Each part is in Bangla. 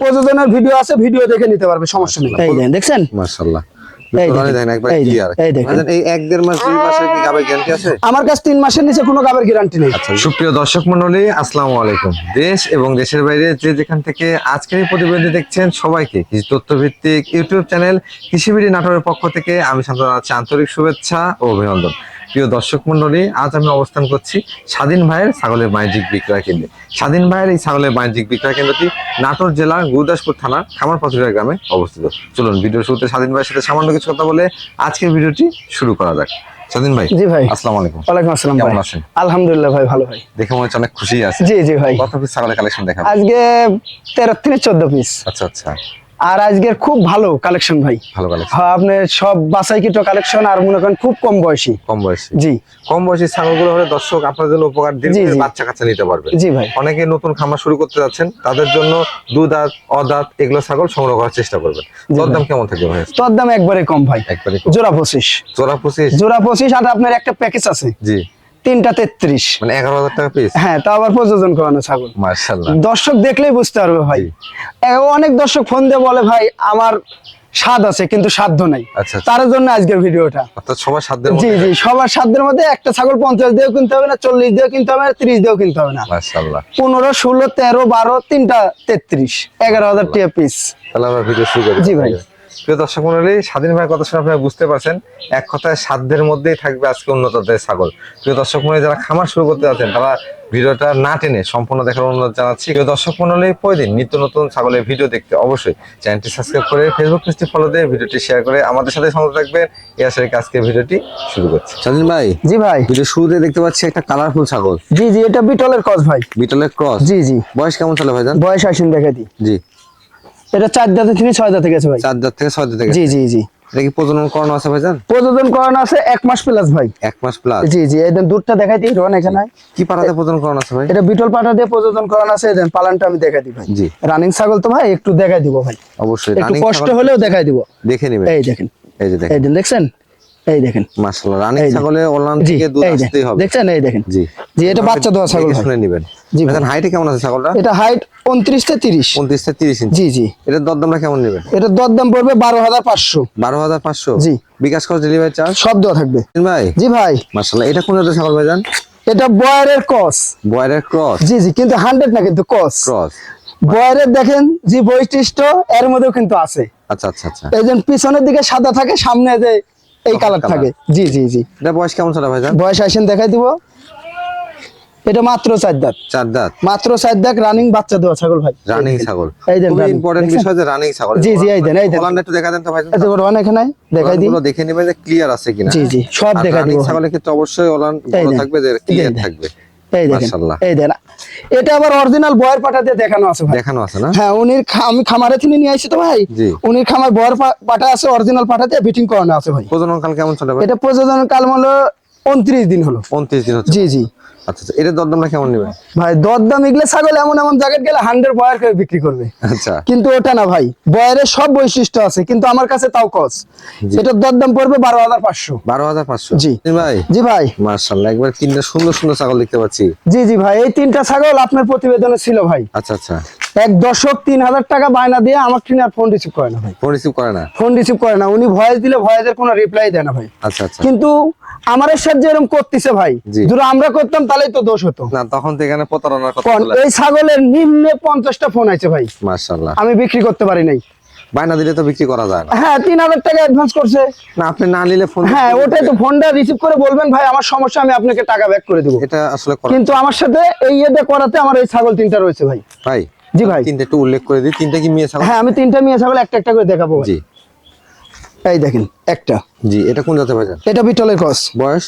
প্রযোজনের ভিডিও আছে ভিডিও দেখে নিতে পারবে সমস্যা নেই। এই দেখেন দেখছেন? মাশাআল্লাহ। এই দেখেন, দেখেন একবার এই দেখেন, ক্লিয়ার এই দেখেন। এই এক দেড় মাস দুই মাসে কি গাবের গ্যারান্টি আছে? আমার কাছে তিন মাসের নিচে কোনো গাবের গ্যারান্টি নেই। আচ্ছা সুপ্রিয় দর্শক মন্ডলী আসসালামু আলাইকুম। দেশ এবং দেশের বাইরে যে যেখান থেকে আজকের এই প্রতিবেদন দেখছেন সবাইকে কৃষি তথ্য ভিত্তিক ইউটিউব চ্যানেল কৃষিবিড়ি নাটোরের পক্ষ থেকে আমি শান্ত আন্তরিক শুভেচ্ছা ও অভিনন্দন। প্রিয় দর্শক মন্ডলী আজ আমি অবস্থান করছি স্বাধীন ভাইয়ের ছাগলের বাণিজ্যিক বিক্রয় কেন্দ্রে। স্বাধীন ভাইয়ের এই ছাগলের বাণিজ্যিক বিক্রয় কেন্দ্রটি নাটোর জেলার গুরুদাসপুর থানার খামার পাথুরিয়া গ্রামে অবস্থিত। চলুন ভিডিওর শুরুতে স্বাধীন ভাইয়ের সাথে সামান্য কিছু কথা বলে আজকের ভিডিওটি শুরু করা যাক। স্বাধীন ভাই জি ভাই। আসসালামু আলাইকুম। ওয়ালাইকুম আসসালাম কেমন আছেন? আলহামদুলিল্লাহ ভাই ভালো ভাই। দেখে মনে হচ্ছে অনেক খুশি আছে জি জি ভাই। কত পিস ছাগলের কালেকশন দেখাবো আজকে তেরো থেকে চোদ্দ পিস আচ্ছা আচ্ছা। আর আজকের খুব ভালো কালেকশন ভাই। ভালো কালেকশন হ্যাঁ, আপনার সব বাসাই কিটো কালেকশন আর মনে করেন খুব কম বয়সী। কম বয়সী। জি। কম বয়সী ছাগলগুলো হলে দর্শক আপনার জন্য উপকার দিয়ে বাচ্চা কাচ্চা নিতে পারবে। জি ভাই। অনেকে নতুন খামার শুরু করতে যাচ্ছেন তাদের জন্য দুধাত অদাঁত এগুলো ছাগল সংগ্রহ করার চেষ্টা করবেন। তোর দাম কেমন থাকবে ভাই? তোর দাম একবারে কম ভাই। একবারে জোড়া পঁচিশ। জোড়া পঁচিশ। জোড়া পঁচিশ আর আপনার একটা প্যাকেজ আছে। জি। তিনটা তেত্রিশ। মানে এগারো হাজার টাকা পিস হ্যাঁ তা আবার প্রযোজন করানো ছাগল। মার্শাল্লাহ দর্শক দেখলেই বুঝতে পারবে ভাই। অনেক দর্শক ফোন দিয়ে বলে ভাই আমার স্বাদ আছে কিন্তু সাধ্য নাই। আচ্ছা আচ্ছা। তার জন্য আজকের ভিডিওটা। সবার সাধ্যের জি জি সবার সাধ্যের মধ্যে একটা ছাগল পঞ্চাশ দিয়েও কিনতে হবে না চল্লিশ দিয়েও কিনতে হবে না ত্রিশ দিয়েও কিনতে হবে না। পনেরো ষোলো তেরো বারো তিনটা তেত্রিশ এগারো হাজার টাকা পিস তাহলে আমরা ভিডিও শুরু করি। জি ভাই। প্রিয় দর্শক মন্ডলী স্বাধীন ভাই কথা শুনে আপনারা বুঝতে পারছেন এক কথায় সাধ্যের মধ্যেই থাকবে আজকে উন্নত জাতের ছাগল। প্রিয় দর্শক মন্ডলী যারা খামার শুরু করতে যাচ্ছেন তারা ভিডিওটা না টেনে সম্পূর্ণ দেখার অনুরোধ জানাচ্ছি। প্রিয় দর্শক মন্ডলী প্রতিদিন নিত্য নতুন ছাগলের ভিডিও দেখতে অবশ্যই চ্যানেলটি সাবস্ক্রাইব করে ফেসবুক পেজটি ফলো দিয়ে ভিডিওটি শেয়ার করে আমাদের সাথে সংযুক্ত থাকবেন। এই আশা আজকে ভিডিওটি শুরু করছি। স্বাধীন ভাই জি ভাই। ভিডিও শুরুতে দেখতে পাচ্ছি একটা কালারফুল ছাগল। জি জি এটা বিটলের কস ভাই। বিটলের ক্রস জি জি। বয়স কেমন চলে ভাইজান? বয়স আসেন দেখা দিই জি। এটা চার দাঁতে থেকে ছয় দাঁতে গেছে ভাই। চার দাঁত থেকে ছয় দাঁতে জি জি জি। এটা কি প্রজনন করানো আছে ভাইজান? প্রজনন করানো আছে এক মাস প্লাস ভাই। এক মাস প্লাস জি জি এই দুধটা দেখাই দিই রোহন এখানে। কি পাড়াতে প্রজনন করানো আছে ভাই? এটা বিটল পাটা দিয়ে প্রজনন করানো আছে দেন পালানটা আমি দেখাই দিই ভাই। জি। রানিং ছাগল তো ভাই একটু দেখাই দিব ভাই। অবশ্যই একটু কষ্ট হলেও দেখাই দিব। দেখে নেবেন। এই দেখেন। এই যে দেখেন। দেখছেন? এই দেখেন। মাশাআল্লাহ রানিং। ছাগলে অনলাইন থেকে দুধ আসতেই হবে। দেখছেন? এই দেখেন। জি। জি এটা বাচ্চা দেওয়া ছাগল শুনে নিবেন। জি ভাই। ভাইজান হাইটে কেমন আছে ছাগলটা? এটা হাইট উনত্রিশ থেকে তিরিশ। 29 থেকে 30 ইঞ্চি। জি জি। দরদামটা কেমন নেবেন? এটা দরদাম পড়বে বারো হাজার পাঁচশো। 12500 জি। বিকাশ খরচ ডেলিভারি চার্জ সব দেওয়া থাকবে। ভাই? জি ভাই। মাশাআল্লাহ এটা কোন ছাগল ভাইজান? এটা বয়ারের কস বয়রের ক্রস? জি জি কিন্তু হান্ড্রেড না কিন্তু কস ক্রস। বয়ারের দেখেন যে বৈশিষ্ট্য এর মধ্যেও কিন্তু আছে। আচ্ছা আচ্ছা আচ্ছা। এই যে পিছনের দিকে সাদা থাকে সামনে যে এই কালার থাকে। জি জি জি। এটা বয়স কেমন চলে ভাইজান? বয়স আসেন দেখাই দিব। এটা মাত্র চার দাঁত। চার দাঁত। মাত্র চার দাঁত রানিং বাচ্চা দেওয়া ছাগল ভাই। রানিং ছাগল। এই দেন খুবই ইম্পর্টেন্ট বিষয় যে রানিং ছাগল। জি, জি, এই দেন, এই দেন। ওলানটা একটু দেখা দেন তো ভাইজান। এই যে ওর অনেক নাই দেখাই দিই। ওলানগুলো দেখে নেবেন যে ক্লিয়ার আছে কিনা। জি, জি, সব দেখাই দিব। ছাগলের ক্ষেত্রে অবশ্যই ওলান বড় থাকবে যে ক্লিয়ার থাকবে। এই দেখেন মাশাআল্লাহ। এই দেন। এটা আবার অরিজিনাল বয়ের পাটা দিয়ে দেখানো আছে ভাই। দেখানো আছে না? হ্যাঁ উনি আমি খামারে থেকে নিয়ে আসি তো ভাই। উনি উনির খামার বয়ের পাটা আছে অরিজিনাল পাটা দিয়ে ফিটিং করানো আছে ভাই। প্রজনন কাল কেমন চলে ভাই? এটা প্রজনন কাল হলো উনত্রিশ দিন হলো। 29 দিন হচ্ছে। জি জি। আচ্ছা দরদামটা কেমন নেবেন ভাই দরদাম এগুলো ছাগল এমন এমন জায়গায় গেলে হান্ড্রেড বয়ার করে বিক্রি করবে। আচ্ছা। কিন্তু ওটা না ভাই বয়ারের সব বৈশিষ্ট্য আছে কিন্তু আমার কাছে তাও কস। এটার দরদাম পড়বে বারো হাজার পাঁচশো। বারো হাজার পাঁচশো? জি। ভাই? জি ভাই। মার্শাল্লাহ একবার তিনটা সুন্দর সুন্দর ছাগল দেখতে পাচ্ছি। জি জি ভাই এই তিনটা ছাগল আপনার প্রতিবেদনে ছিল ভাই। আচ্ছা আচ্ছা। এক দশক তিন হাজার টাকা বায়না দিয়ে আমার আর ফোন রিসিভ করে না ভাই। ফোন রিসিভ করে না? ফোন রিসিভ করে না উনি ভয়েস দিলে ভয়েসের কোনো রিপ্লাই দেয় না ভাই। আচ্ছা আচ্ছা। কিন্তু আমার সাথে এরকম করতেছে ভাই। যদি আমরা করতাম তাহলেই তো দোষ হতো। না তখন তো এখানে প্রতারণার কথা এই ছাগলের নিম্নে পঞ্চাশটা ফোন আছে ভাই। আমি বিক্রি করতে পারি নাই। বায়না দিলে তো বিক্রি করা যায় না। হ্যাঁ তিন হাজার টাকা অ্যাডভান্স করছে। না আপনি না নিলে ফোন হ্যাঁ ওটাই তো ফোনটা রিসিভ করে বলবেন ভাই আমার সমস্যা আমি আপনাকে টাকা ব্যাক করে দেবো। এটা আসলে কিন্তু আমার সাথে এই ইয়েতে করাতে আমার এই ছাগল তিনটা রয়েছে ভাই। ভাই জি ভাই। তিনটা একটু উল্লেখ করে দিই। তিনটা কি মেয়ে ছাগল? হ্যাঁ আমি তিনটা মেয়ে ছাগল একটা একটা করে দেখাবো জি। এই দেখেন একটা। জি এটা কোন জাতে ভাইজান এটা বিটলের কস বয়স?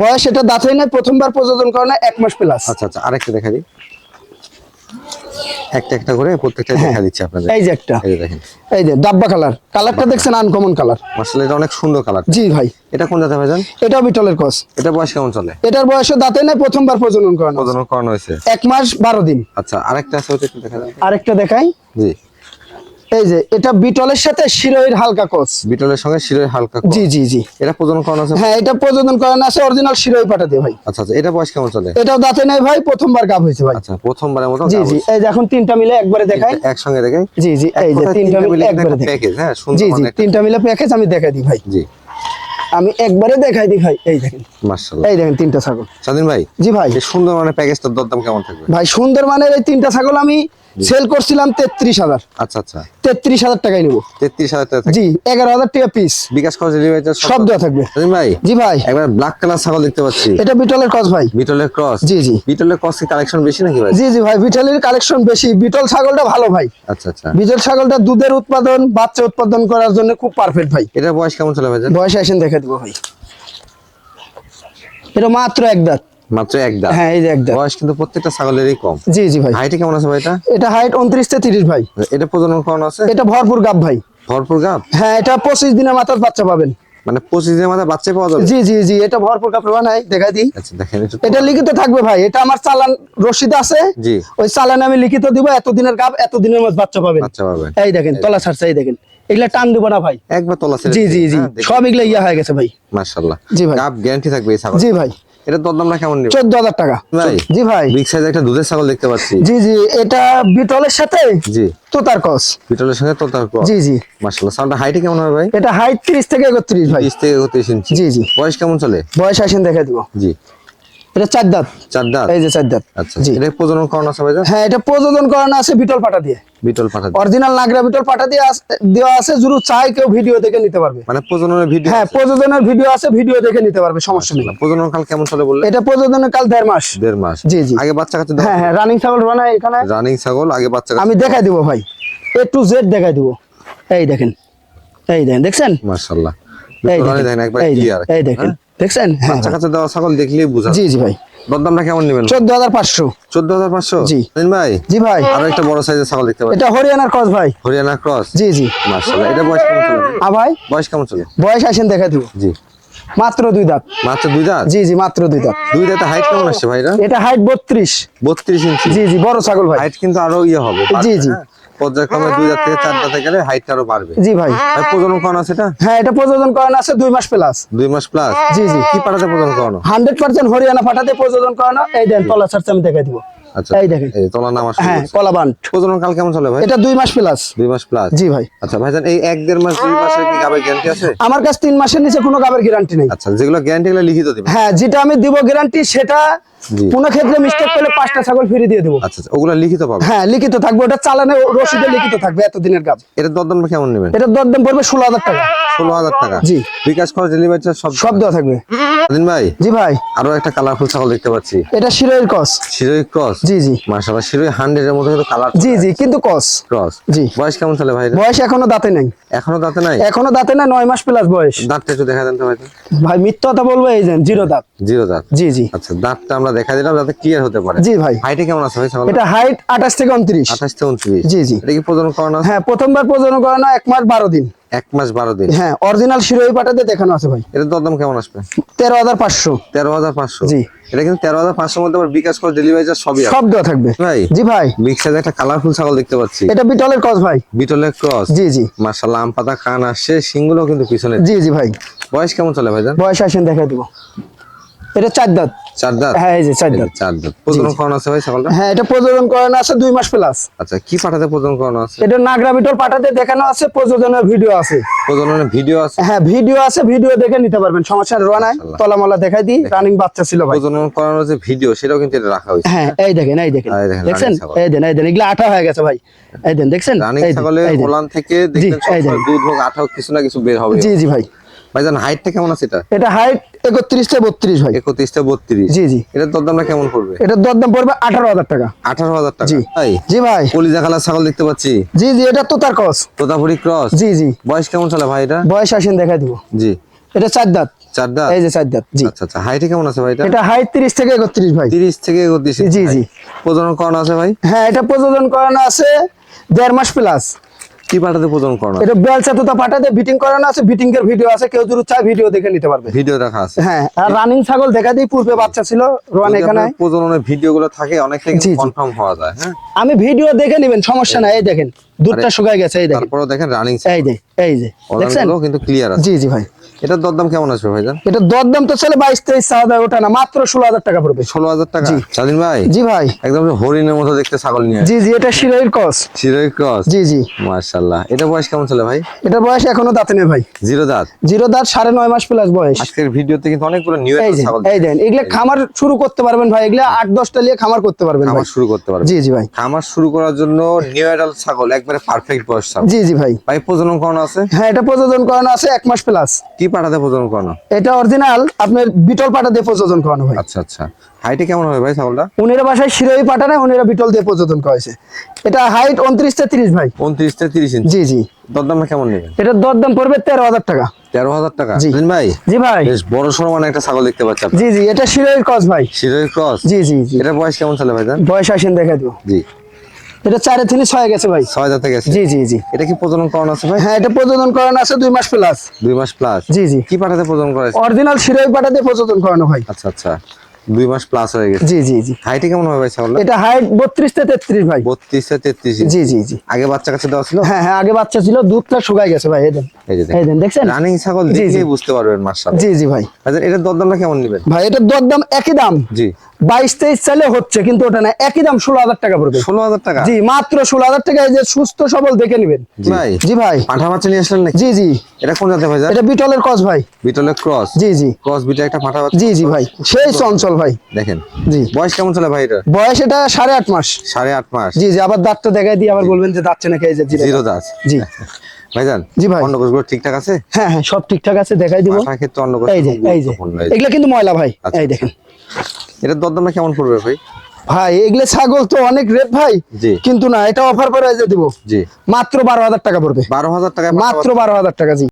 বয়স এটা দাঁতই নাই প্রথমবার প্রযোজন করে না এক মাস প্লাস আচ্ছা আচ্ছা আরেকটা দেখা দিই। একটা একটা করে প্রত্যেকটা দেখা দিচ্ছি আপনাদের। হ্যাঁ। এই যে একটা। এই দেখেন। এই যে ডাব্বা কালার কালারটা দেখছেন আনকমন কালার মার্শাল্লাহ এটা অনেক সুন্দর কালার জি ভাই। এটা কোন জাতে ভাইজান এটা বিটলের কস এটা বয়স কেমন চলে? এটার বয়সে দাঁতে নাই প্রথমবার প্রজনন করানো প্রজনন করানো হয়েছে। এক মাস বারো দিন। আচ্ছা আরেকটা আছে ওটা দেখা আরেকটা দেখাই। জি। এই যে এটা বিটলের সাথে শিরোইর হালকা কোচ। বিটলের সঙ্গে শিরোই হালকা জি জি জি। এটা প্রজনন করানো আছে? হ্যাঁ এটা প্রযোজন করানো আছে অরিজিনাল শিরোই পাঠা দিয়ে ভাই। আচ্ছা আচ্ছা এটা বয়স কেমন চলে? এটাও দাঁতে নাই ভাই প্রথমবার গাব হয়েছে ভাই। আচ্ছা প্রথমবারের মতো জি জি এই যে এখন তিনটা মিলে একবারে দেখাই। একসঙ্গে দেখে জি জি এই যে তিনটা মিলে একবারে প্যাকেজ হ্যাঁ সুন্দর জি জি মানে তিনটা মিলে প্যাকেজ আমি দেখাই দিই ভাই। জি। আমি একবারে দেখাই দিই ভাই এই দেখেন। মার্শাল্লাহ এই দেখেন তিনটা ছাগল। স্বাধীন ভাই জি ভাই। সুন্দর মানে প্যাকেজটার দরদাম কেমন থাকবে? ভাই সুন্দর মানের এই তিনটা ছাগল আমি সেল করছিলাম তেত্রিশ হাজার। আচ্ছা আচ্ছা। তেত্রিশ হাজার টাকায় নেব। তেত্রিশ হাজার টাকা জি এগারো হাজার টাকা পিস বিকাশ খরচ ডেলিভারি সব দেওয়া থাকবে। ভাই জি ভাই। একবার ব্ল্যাক কালার ছাগল দেখতে পাচ্ছি। এটা বিটলের কস ভাই। বিটলের ক্রস জি, জি। বিটলের ক্রস কি কালেকশন বেশি নাকি ভাই? জি জি ভাই বিটলের কালেকশন বেশি। বিটল ছাগলটা ভালো ভাই। আচ্ছা আচ্ছা। বিটল ছাগলটা দুধের উৎপাদন বাচ্চা উৎপাদন করার জন্য খুব পারফেক্ট ভাই। এটার বয়স কেমন চলে ভাই? বয়সে আসেন দেখে দেবো ভাই। এটা মাত্র এক দাঁত। মাত্র এক দাঁত। হ্যাঁ এই যে এক দাঁত। বয়স কিন্তু প্রত্যেকটা ছাগলেরই কম। জি জি ভাই। হাইটে কেমন আছে ভাই এটা? এটা হাইট উনত্রিশ থেকে তিরিশ ভাই। এটা প্রজনন করানো আছে? এটা ভরপুর গাব ভাই। ভরপুর গাপ হ্যাঁ এটা পঁচিশ দিনের মাথার বাচ্চা পাবেন। মানে পঁচিশ দিনের মাথায় বাচ্চা পাওয়া যাবে? জি জি জি এটা ভরপুর গাব নাই দেখাই দিই। আচ্ছা দেখেন এটা লিখিত থাকবে ভাই এটা আমার চালান রসিদ আছে। জি। ওই চালান আমি লিখিত দিব এতদিনের গাব এতদিনের মাঝ বাচ্চা পাবেন। বাচ্চা পাবেন। এই দেখেন তলা ছাড়ছে এই দেখেন। এগুলা টান দিব না ভাই। একবার তলা ছেড়ে জি জি জি। সব এগুলা ইয়া হয়ে গেছে ভাই। মাশাআল্লাহ। জি ভাই। গাপ গ্যারান্টি থাকবে এই ছাগল জি ভাই। এটা দরদামটা কেমন নেবে চোদ্দ হাজার টাকা। ভাই। জি ভাই। বিগ সাইজ একটা দুধের ছাগল দেখতে পাচ্ছি। জি জি এটা বিটলের সাথে জি। তোতার কস বিটলের সাথে তোতার জি জি। মাশাআল্লাহ ছাগলটা হাইটে কেমন হবে ভাই? এটা হাইট থেকে একত্রিশ ভাই। 30 থেকে 31 ইঞ্চি। জি, জি। বয়স কেমন চলে? বয়স আসেন দেখে দিব। জি। এটা চার দাঁত। চার দাঁত? এই যে চার দাঁত। আচ্ছা এটা প্রজনন করানো আছে ভাই হ্যাঁ এটা প্রযোজন করানো আছে বিটল পাটা দিয়ে। বিটল পাঠা অরিজিনাল নাগরা বিটল পাটা দিয়ে দেওয়া আছে যদি চাই কেউ ভিডিও দেখে নিতে পারবে। মানে প্রজননের ভিডিও হ্যাঁ প্রযোজনের ভিডিও আছে ভিডিও দেখে নিতে পারবে সমস্যা নেই। প্রজনন কাল কেমন চলে বললে এটা প্রযোজনের কাল দেড় মাস। দেড় মাস। জি, জি। আগে বাচ্চা কাছে হ্যাঁ হ্যাঁ রানিং ছাগল রানা এখানে। রানিং ছাগল আগে বাচ্চা আমি দেখাই দিব ভাই। এ টু জেড দেখাই দিব। এই দেখেন। এই দেখেন দেখছেন? মাশাআল্লাহ। এই দেখেন, এই দেখেন দেখছেন? হ্যাঁ বাচ্চা কাছে দেওয়া ছাগল দেখলেই বুঝা জি জি ভাই। দরদামটা কেমন নেবেন? চোদ্দ হাজার পাঁচশো। চোদ্দ হাজার পাঁচশো? জি। ভাই? জি ভাই। আরও একটা বড় সাইজের ছাগল দেখতে এটা হরিয়ানার কস ভাই। হরিয়ানা ক্রস? জি জি। মাশাআল্লাহ। এটা বয়স কেমন চলে? আ ভাই? বয়স কেমন চলে? বয়স আসেন দেখাই দিব। জি। মাত্র দুই দাঁত। মাত্র দুই দাঁত? জি জি মাত্র দুই দাঁত। দুই দাঁতে হাইট কেমন আসছে ভাইরা এটা? হাইট বত্রিশ। বত্রিশ ইঞ্চি। জি জি বড় ছাগল ভাই। হাইট কিন্তু আরও ইয়ে হবে জি, জি। পর্যায়ক্রমে দুই দাঁত থেকে চার দাঁতে গেলে হাইট আরও বাড়বে। জি ভাই। ভাই প্রজনন করানো আছে এটা? হ্যাঁ এটা প্রযোজন করানো আছে দুই মাস প্লাস দুই মাস প্লাস জি, জি। কি পাঠাতে প্রজনন করানো? হান্ড্রেড পার্সেন্ট হরিয়ানা ফাটাতে প্রযোজন করানো। এই দেন তলা ছাড়ছে আমি দেখাই দিব। আচ্ছা। এই দেখেন। এই তলা নামা শুরু হ্যাঁ করছে। প্রজনন কাল কেমন চলে ভাই? এটা দুই মাস প্লাস দুই মাস প্লাস জি ভাই। আচ্ছা ভাইজান এই এক দেড় মাস দুই মাসের কি গাবের গ্যারান্টি আছে? আমার কাছে তিন মাসের নিচে কোনো গাবের গ্যারান্টি নেই। আচ্ছা যেগুলো গ্যারান্টি গুলো লিখিত দিবেন। হ্যাঁ যেটা আমি দিব গ্যারান্টি সেটা। কোনো ক্ষেত্রে মিস্টেক করলে পাঁচটা ছাগল ফিরে দিয়ে দেবো। আচ্ছা আচ্ছা, ওগুলো লিখিত পাবে? হ্যাঁ লিখিত থাকবে। ওটা চালানে রসিদে লিখিত থাকবে এতদিনের গাব এটার দরদামটা কেমন নেবেন? এটার দরদাম পড়বে ষোলো হাজার টাকা। ষোলো হাজার টাকা। জি। বিকাশ খরচ ডেলিভারি চার্জ সব সব দেওয়া থাকবে। দিন ভাই? জি ভাই। আরও একটা কালারফুল ছাগল দেখতে পাচ্ছি। এটা শিরোয়ের কস শিরোই ক্রস জি জি। মাশাআল্লাহ শিরোই হান্ড্রেড এর মতো কিন্তু কালার জি জি কিন্তু কস ক্রস জি। বয়স কেমন চলে ভাই বয়স এখনও দাঁতে নাই। এখনও দাঁতে নাই? এখনও দাঁতে না নয় মাস প্লাস বয়স। দাঁতটা একটু দেখা দেন তো ভাই ভাই মিথ্যা কথা বলব এই যে জিরো দাঁত। জিরো দাঁত। জি জি। আচ্ছা দাঁতটা আমরা দেখা দিলাম যাতে ক্লিয়ার হতে পারে। জি ভাই। হাইটে কেমন আছে ভাই এটা হাইট আঠাশ থেকে উনত্রিশ। আঠাশ থেকে উনত্রিশ। জি, জি। এটা কি প্রজনন করানো আছে? হ্যাঁ প্রথমবার প্রজনন করানো এক মাস বারো দিন। এক মাস বারো দিন। হ্যাঁ অরিজিনাল শিরোই পাঠাতে দেখানো আছে ভাই। এটার দরদাম কেমন আসবে? তেরো হাজার পাঁচশো। তেরো হাজার পাঁচশো। জি। এটা কিন্তু তেরো হাজার পাঁচশোর মধ্যে আবার বিকাশ করে ডেলিভারি চার্জ সবই আছে। সব দেওয়া থাকবে। ভাই জি ভাই। মিক্সারে একটা কালারফুল ছাগল দেখতে পাচ্ছি। এটা বিটলের কস ভাই। বিটলের ক্রস জি জি। মার্শাল্লাহ আম পাতা কান আসছে সিংগুলো কিন্তু পিছনে। জি জি ভাই। বয়স কেমন চলে ভাইজান বয়স আসেন দেখাই দিব। এটা চার দাঁত। চার দাঁত? হ্যাঁ এই যে চার দাঁত। চার দাঁত। প্রজনন করানো আছে ভাই ছাগলটা? হ্যাঁ এটা প্রযোজন করানো আছে দুই মাস প্লাস আচ্ছা কি পাঠাতে প্রজনন করানো আছে? এটা নাগরা বিটল পাঠাতে দেখানো আছে প্রযোজনের ভিডিও আছে। প্রজননের ভিডিও আছে? হ্যাঁ ভিডিও আছে ভিডিও দেখে নিতে পারবেন সমস্যা রোয়ানায় মাশাআল্লাহ। তলামলা দেখাই দিই রানিং বাচ্চা ছিল ভাই। প্রজনন করানোর যে ভিডিও সেটাও কিন্তু এটা রাখা হয়েছে। হ্যাঁ এই দেখেন এই দেখেন। দেখছেন? এই দেন এই দেন এগুলা আঠা হয়ে গেছে ভাই। এই দেন দেখছেন? রানিং ছাগলের ওলান থেকে দেখেন। দুধ হোক আঠা কিছু না কিছু বের হবে। জি জি ভাই। ভাইজান হাইটটা কেমন আছে এটা? এটা হাইট একত্রিশ থেকে বত্রিশ ভাই। একত্রিশ থেকে বত্রিশ। জি জি। এটার দরদামটা কেমন পড়বে? এটার দরদাম পড়বে আঠারো হাজার টাকা। আঠারো হাজার টাকা। জি। তাই? জি ভাই। কলিজা কালার ছাগল দেখতে পাচ্ছি। জি জি এটা তো তার কস তোতাপুরি ক্রস? জি জি। বয়স কেমন চলে ভাই এটা? বয়স আসেন দেখাই দিব। জি। এটা চার দাঁত। চার দাঁত? এই যে চার দাঁত জি। আচ্ছা আচ্ছা। হাইটে কেমন আছে ভাই এটা? এটা হাইট তিরিশ থেকে একত্রিশ ভাই। তিরিশ থেকে একত্রিশ। জি, জি। প্রজনন করানো আছে ভাই? হ্যাঁ এটা প্রযোজন করানো আছে দেড় মাস প্লাস কি পাঠাতে প্রদান করানো এটা বেলসা তো পাঠাতে বিটিং করানো আছে বিটিং এর ভিডিও আছে কেউ যদি চায় ভিডিও দেখে নিতে পারবে। ভিডিও রাখা আছে। হ্যাঁ আর রানিং ছাগল দেখা দেই পূর্বে বাচ্চা ছিল রোয়ান এখানে। প্রজননের ভিডিও গুলো থাকে অনেক। কনফার্ম হওয়া যায় হ্যাঁ? আমি ভিডিও দেখে নেবেন সমস্যা নাই এই দেখেন দুধটা শুকায় গেছে এই দেখেন। তারপরে দেখেন রানিং এই যে এই যে দেখছেন? কিন্তু ক্লিয়ার আছে। জি জি ভাই। এটার দরদাম কেমন আসবে ভাইজান? এটা দরদাম তো ছেলে বাইশ তেইশ চাওয়া ওটা না মাত্র ষোলো হাজার টাকা পড়বে। ষোলো হাজার টাকা। স্বাধীন ভাই? জি ভাই। একদম হরিণের মতো দেখতে ছাগল নিয়ে জি জি এটা শিরোইর কস চিরই ক্রস জি জি। মাশাআল্লাহ। এটা বয়স কেমন ছিল ভাই? এটা বয়স এখনও দাঁতে নেই ভাই। জিরো দাঁত? জিরো দাঁত সাড়ে নয় মাস প্লাস বয়স। আজকের ভিডিওতে কিন্তু অনেকগুলো নিউ ছাগল এই দেন এগুলা খামার শুরু করতে পারবেন ভাই এগুলা আট দশটা নিয়ে খামার করতে পারবেন খামার শুরু করতে পারবেন। জি জি ভাই। খামার শুরু করার জন্য নিউ অ্যাডাল্ট ছাগল একবারে পারফেক্ট বয়স ছাগল। জি জি ভাই। ভাই প্রজনন করানো আছে? হ্যাঁ এটা প্রজনন করানো আছে এক মাস প্লাস কি পাঠাতে প্রজনন করানো? এটা অরিজিনাল আপনার বিটল পাটা দিয়ে প্রযোজন করানো হয়। আচ্ছা আচ্ছা। হাইটে কেমন হবে ভাই ছাগলটা? উনিরা বাসায় শিরোই পাটা না উনিরা বিটল দিয়ে প্রযোজন করা এটা হাইট উনত্রিশ তেত্রিশ ভাই। উনত্রিশ থেকে তিরিশ ইঞ্চি জি জি। দরদামটা কেমন নেবেন? এটার দরদাম পড়বে তেরো হাজার টাকা। তেরো হাজার টাকা। জি। ভাই? জি ভাই। বেশ বড় সড়ো মানে একটা ছাগল দেখতে পাচ্ছি জি জি। এটা শিরোইর কস ভাই। শিরোই ক্রস জি জি জি। এটার বয়স কেমন ছিল ভাইজান বয়স আসেন দেখা দিব। জি। এটা চারে থেকে ছয় গেছে ভাই। ছয় যাতে গেছে? জি জি জি। এটা কি প্রজনন করানো আছে ভাই? হ্যাঁ এটা প্রজনন করানো আছে দুই মাস প্লাস দুই মাস প্লাস জি জি। কি পাঠাতে প্রজনন করা? অরিজিনাল শিরোই পাঠাতে প্রজনন করানো হয়। আচ্ছা আচ্ছা। দুই মাস প্লাস হয়ে গেছে। জি জি জি। হাইটে কেমন হবে ভাই ছাগলটা? এটা হাইট বত্রিশ থেকে তেত্রিশ ভাই। বত্রিশ থেকে তেত্রিশ জি জি জি। আগে বাচ্চা কাছে দেওয়া ছিল? হ্যাঁ হ্যাঁ আগে বাচ্চা ছিল দুধটা শুকাই গেছে ভাই এই দেন। এই দেন দেখছেন? রানিং ছাগল বুঝতে পারবেন মার্শাল জি জি ভাই। আচ্ছা দরদামটা কেমন নেবেন? ভাই এটার দরদাম একই দাম। জি। বাইশ তেইশ চাইলে হচ্ছে কিন্তু ওটা না একই দাম ষোলো হাজার টাকা পড়বে। ষোলো হাজার টাকা? জি মাত্র ষোলো হাজার টাকা এই যে সুস্থ সবল দেখে নেবেন। ভাই জি ভাই। পাঠা বাচ্চা নিয়ে আসলেন নাকি? জি জি। এটা কোন জাতে ভাই? এটা বিটলের কস ভাই। বিটলের ক্রস? জি জি। ক্রস বিটা একটা জি জি ভাই। সেই চঞ্চল ভাই। দেখেন। জি। বয়স কেমন ছিল ভাই এটা? বয়স এটা সাড়ে আট মাস। সাড়ে আট মাস। জি জি আবার দাঁতটা দেখাই দিয়ে আবার বলবেন যে দাঁতছে নাকি এই যে জিরো দাঁত। জি। ভাইজান জি ভাই। ঠিকঠাক আছে? হ্যাঁ হ্যাঁ সব ঠিকঠাক আছে দেখাই দিব। পাঠার ক্ষেত্রে এই যে এই যে। এগুলা কিন্তু ময়লা ভাই। আচ্ছা। এই দেখেন। এটার দরদামটা কেমন পড়বে ভাই? ভাই এগুলো ছাগল তো অনেক রেট ভাই। কিন্তু না এটা অফার করে দিব। জি। মাত্র বারো হাজার টাকা পড়বে। বারো হাজার টাকা মাত্র বারো হাজার টাকা জি।